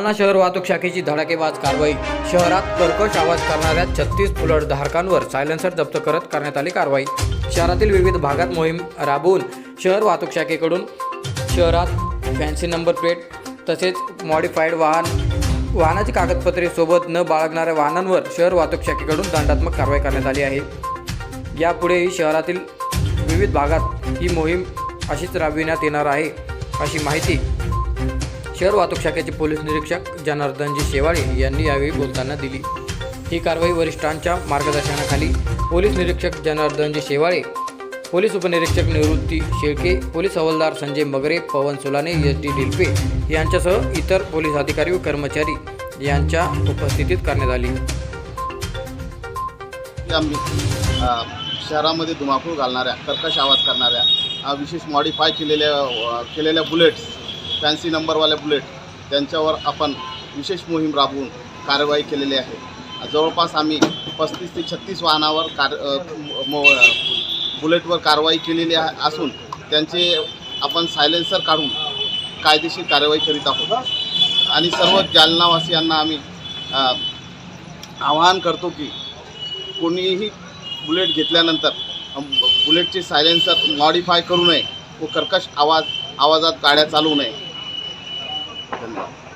जालना शहर वाहतूक शाखेची धडाकेबाज कारवाई. शहरात कर्कश आवाज करणाऱ्या छत्तीस धारकांवर सायलेन्सर जप्त करत करण्यात आली कारवाई. शहरातील विविध भागात मोहीम राबवून शहर वाहतूक शाखेकडून शहरात फॅन्सी नंबर प्लेट तसेच मॉडिफाईड वाहन वाहनाची कागदपत्रे सोबत न बाळगणाऱ्या वाहनांवर शहर वाहतूक शाखेकडून दंडात्मक कारवाई करण्यात आली आहे. यापुढेही शहरातील विविध भागात ही मोहीम अशीच राबविण्यात येणार आहे अशी माहिती शहर वाहतूक शाखेचे पोलीस निरीक्षक जनार्दनजी शेवाळे यांनी यावेळी बोलताना दिली. ही कारवाई वरिष्ठांच्या मार्गदर्शनाखाली पोलीस निरीक्षक जनार्दनजी शेवाळे पोलीस उपनिरीक्षक निवृत्ती शेळके पोलीस हवालदार संजय मगरे पवन सोलाने एस डी ढिलपे यांच्यासह इतर पोलीस अधिकारी व कर्मचारी यांच्या उपस्थितीत करण्यात आली. शहरामध्ये धुमाकूळ घालणाऱ्या कर्कश आवाज करणाऱ्या विशेष मॉडिफाय केलेल्या केलेल्या बुलेट्स फॅन्सी नंबरवाल्या बुलेट त्यांच्यावर आपण विशेष मोहीम राबवून कारवाई केलेली आहे. जवळपास आम्ही पस्तीस ते छत्तीस वाहनावर कार मो बुलेटवर कारवाई केलेली आहे असून त्यांचे आपण सायलेन्सर काढून कायदेशीर कारवाई करीत आहोत. आणि सर्व जालनावासियांना आम्ही आवाहन करतो की कोणीही बुलेट घेतल्यानंतर बुलेटचे सायलेन्सर मॉडिफाय करू नये व कर्कश आवाज आवाजात गाड्या चालवू नये. 真的。